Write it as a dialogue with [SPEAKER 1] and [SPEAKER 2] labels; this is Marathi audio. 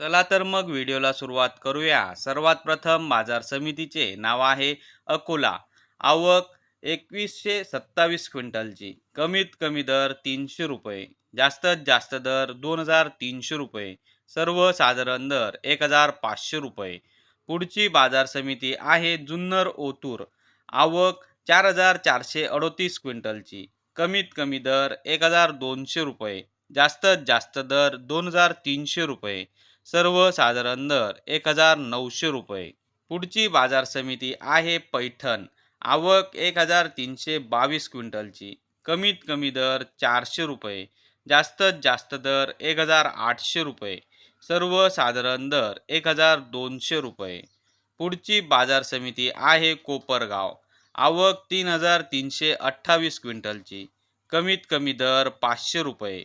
[SPEAKER 1] चला तर मग व्हिडिओला सुरुवात करूया. सर्वात प्रथम बाजार समितीचे नाव आहे अकोला. आवक एकवीसशे सत्तावीस क्विंटलची. कमीत कमी दर तीनशे रुपये. जास्तीत जास्त दर दोन हजार तीनशे रुपये. सर्वसाधारण दर एक हजार पाचशे रुपये. पुढची बाजार समिती आहे जुन्नर ओतूर. आवक चार हजार चारशे अडोतीस क्विंटलची. कमीत कमी दर एक हजार दोनशे रुपये. जास्तीत जास्त दर दोन हजार तीनशे रुपये. सर्वसाधारण दर एक हजार नऊशे रुपये. पुढची बाजार समिती आहे पैठण. आवक एक हजार तीनशे बावीस क्विंटलची. कमीत कमी दर चारशे रुपये. जास्तीत जास्त दर एक हजार आठशे रुपये. सर्वसाधारण दर एक हजार दोनशे रुपये. पुढची बाजार समिती आहे कोपरगाव. आवक तीन हजार तीनशे अठ्ठावीस क्विंटलची. कमीत कमी दर पाचशे रुपये.